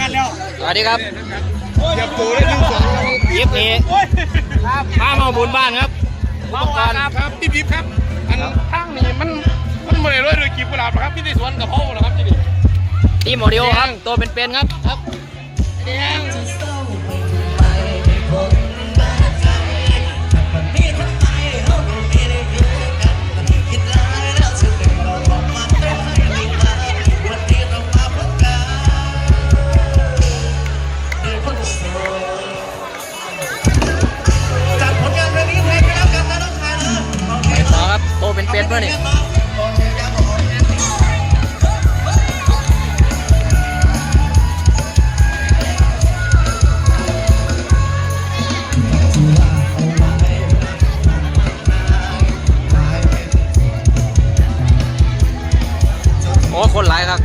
ครับสวัสดีครับอย่าปูได้หนึ่งสองคลิปนี้พามาบุญบ้านครับอุปกรณ์ครับพี่บิ๊บครับ อันข้างนี้มันมันไม่ได้รวยโดยกีบกุหลาบหรอกครับพี่ในสวนกับพ่อนะครับที่นี่ทีมโมเดลครับ ตัวเป็นๆครับครับแดง คนหลายครับ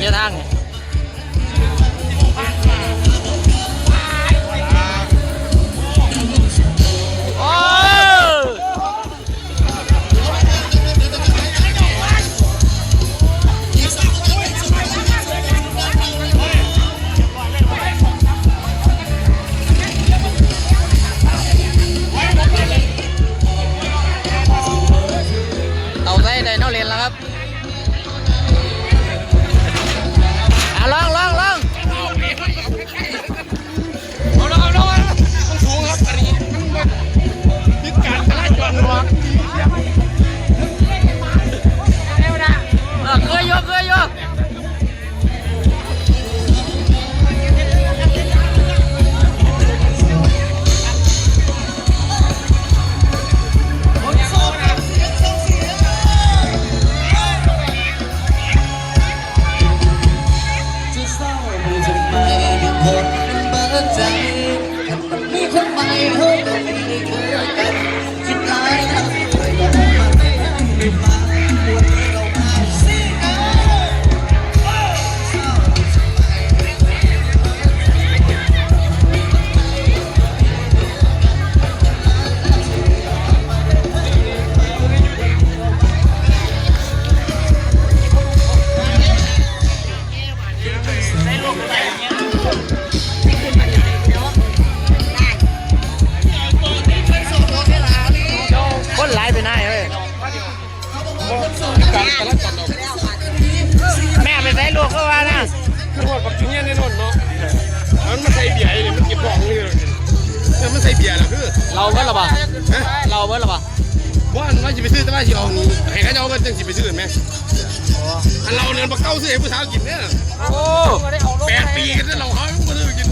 โซ เราเบิ้ลหรอปะฮะเราเบิ้ลหรอปะว่าอันว่าจะไปซื้อแต่ว่าจะเอานี้ให้เขาจะเอาเงินจังสิไปซื้อไหมอันเราเนี่ยมาเข้าซื้อให้ผู้สาวกินเนี่ยโอ้แปดปีกันแล้วเราเขาไม่ซื้อกิน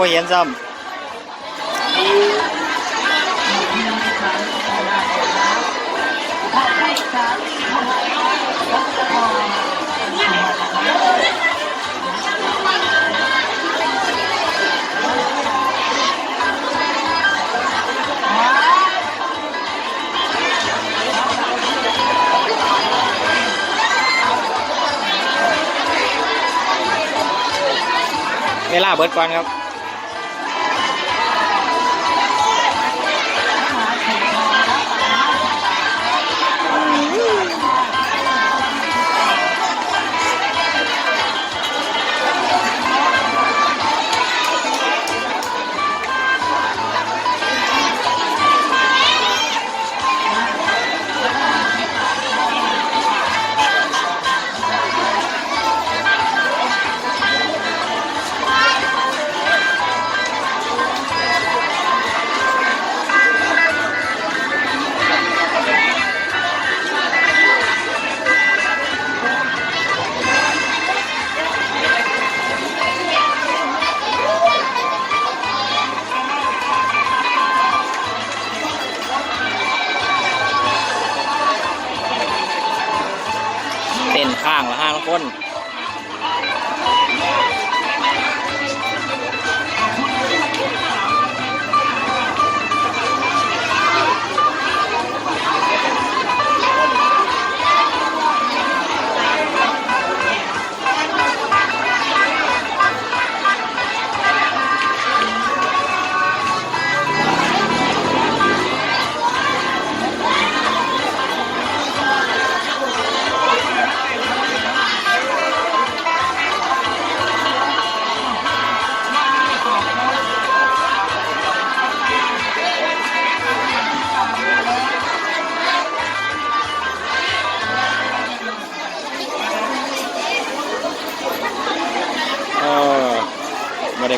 บ่เห็นซ้ำเวลาเบิดก่อนครับ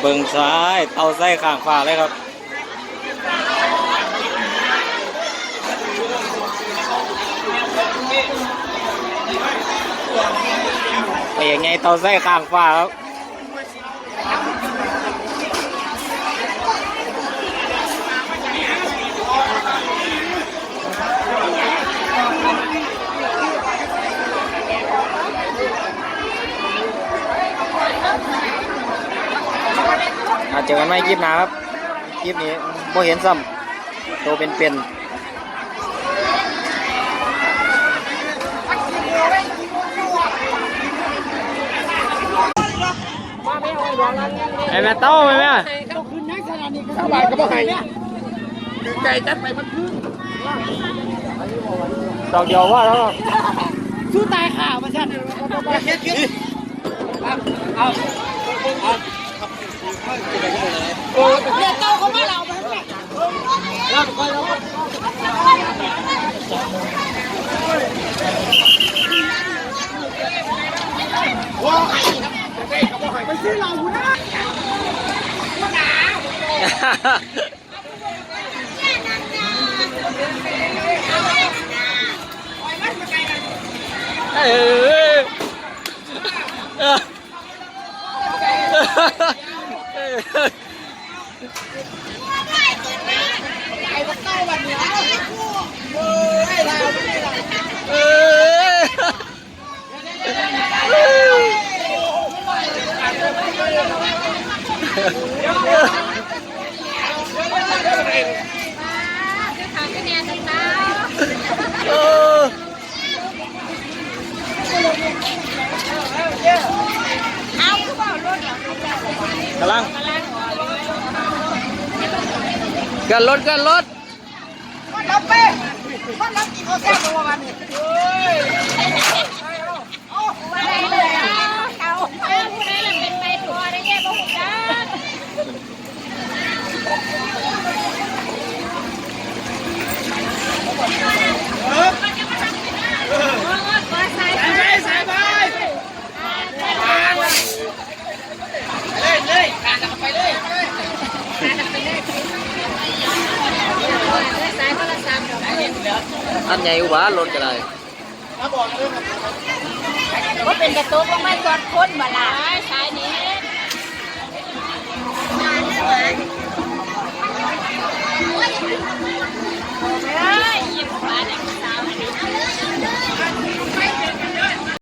เบิงซ้ายเตาไส้ข้างฟ้าเลยครับไปยังไงเตาไส้ข้างฟ้าครับ อาเจอกันไหมคลิปหน้าครับ คลิปนี้บ่เห็นซ้ำตัวเป็นๆไอ้แม่เต้าไหมแม่ชาวบ้านก็บ่ให้ไก่จัดไปมันคือดอกเดียวว่าแล้วสู้ตายข่าวมาชันโอ้ยเดี๋ยวเต้าเขามาเราไปเนี่ยว้าวไก่ก็บ่ให้ไปซื้อเรานะ เออ กำลังกันรถกันรถมันรับไปมันรับกี่ข้าวแซ่บประมาณนี้ อันใหญ่หวาล้นกันเลยก็เป็นกระตุกว่าไม่กอดคนมาละสายนี้